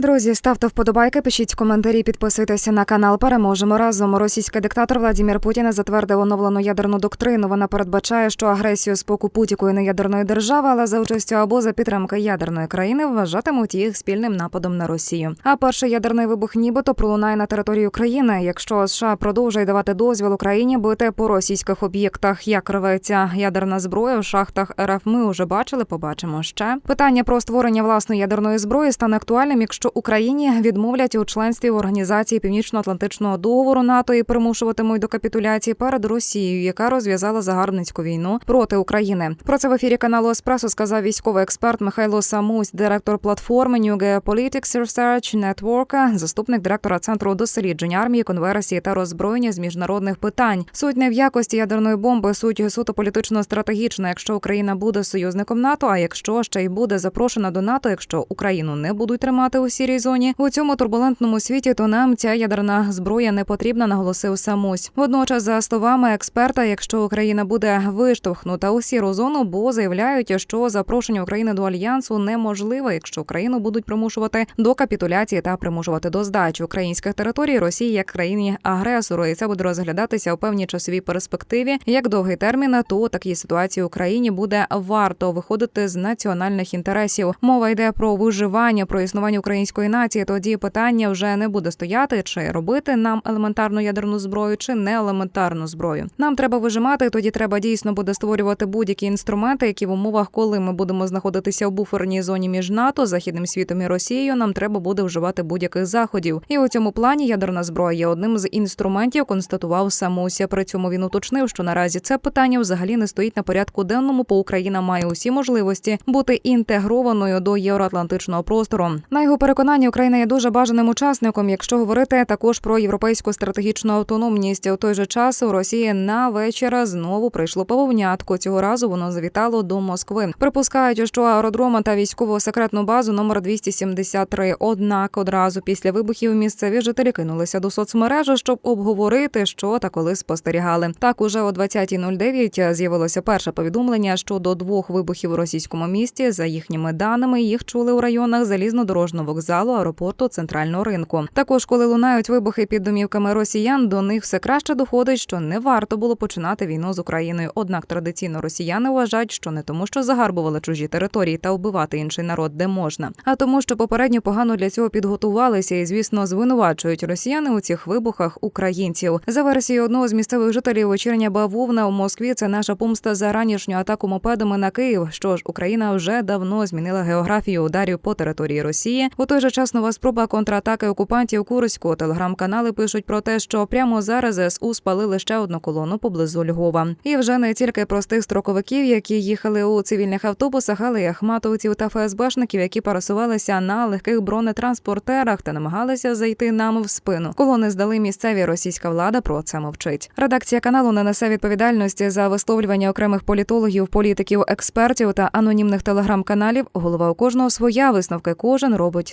Друзі, ставте вподобайки, пишіть коментарі, підписуйтеся на канал. Переможемо разом. Російський диктатор Владімір Путін затвердив оновлену ядерну доктрину. Вона передбачає, що агресію з боку будь-якої неядерної держави, але за участю або за підтримки ядерної країни вважатимуть їх спільним нападом на Росію. А перший ядерний вибух нібито пролунає на території України. Якщо США продовжує давати дозвіл Україні бити по російських об'єктах, як рветься ядерна зброя в шахтах РФ, ми вже бачили. Побачимо ще питання про створення власної ядерної зброї стане актуальним, якщо Україні відмовлять у членстві в організації Північно-Атлантичного договору НАТО і примушуватимуть до капітуляції перед Росією, яка розв'язала загарбницьку війну проти України. Про це в ефірі каналу Еспресо сказав військовий експерт Михайло Самусь, директор платформи New Geopolitics Research Network, заступник директора центру досліджень армії, конверсії та роззброєння з міжнародних питань. Суть не в якості ядерної бомби, суть суто політично стратегічна. Якщо Україна буде союзником НАТО, а якщо ще й буде запрошена до НАТО, якщо Україну не будуть тримати у сірій зоні у цьому турбулентному світі, то нам ця ядерна зброя не потрібна, наголосив Самусь. Водночас, за словами експерта, якщо Україна буде виштовхнута у сіру зону, бо заявляють, що запрошення України до альянсу неможливе, якщо Україну будуть примушувати до капітуляції та примушувати до здачі українських територій Росії як країні агресору, і це буде розглядатися у певній часовій перспективі. Як довгий термін, то у такій ситуації Україні буде варто виходити з національних інтересів. Мова йде про виживання, про існування української нації. Тоді питання вже не буде стояти, чи робити нам елементарну ядерну зброю, чи не елементарну зброю. Нам треба вижимати. Тоді треба дійсно буде створювати будь-які інструменти, які в умовах, коли ми будемо знаходитися в буферній зоні між НАТО, західним світом і Росією, нам треба буде вживати будь-яких заходів. І у цьому плані ядерна зброя є одним з інструментів. Констатував Самуся. При цьому він уточнив, що наразі це питання взагалі не стоїть на порядку денному, бо Україна має усі можливості бути інтегрованою до євроатлантичного простору. На його переконання, Україна є дуже бажаним учасником, якщо говорити також про європейську стратегічну автономність. У той же час у Росії на вечір знову прийшло пововнятко. Цього разу воно завітало до Москви. Припускають, що аеродрома та військово секретну базу номер 273. Однак одразу після вибухів місцеві жителі кинулися до соцмережі, щоб обговорити, що та коли спостерігали. Так уже о 20.09 з'явилося перше повідомлення щодо двох вибухів у російському місті. За їхніми даними їх чули у районах залізнодорожного вокзалу, аеропорту, центрального ринку. Також, коли лунають вибухи під домівками росіян, до них все краще доходить, що не варто було починати війну з Україною. Однак традиційно росіяни вважають, що не тому, що загарбували чужі території та вбивати інший народ, де можна, а тому, що попередньо погано для цього підготувалися і, звісно, звинувачують росіяни у цих вибухах українців. За версією одного з місцевих жителів вечірня бавовна у Москві. Це наша помста за ранішню атаку мопедами на Київ. Що ж, Україна вже давно змінила географію ударів по території Росії. У той же час нова спроба контратаки окупантів Курську. Телеграм-канали пишуть про те, що прямо зараз СУ спалили ще одну колону поблизу Львова. І вже не тільки простих строковиків, які їхали у цивільних автобусах, але й ахматовців та ФСБшників, які пересувалися на легких бронетранспортерах та намагалися зайти нам в спину. Колони здали місцеві російська влада про це мовчить. Редакція каналу не несе відповідальності за висловлювання окремих політологів, політиків, експертів та анонімних телеграм-каналів. Голова у кожного своя висновки кожен робить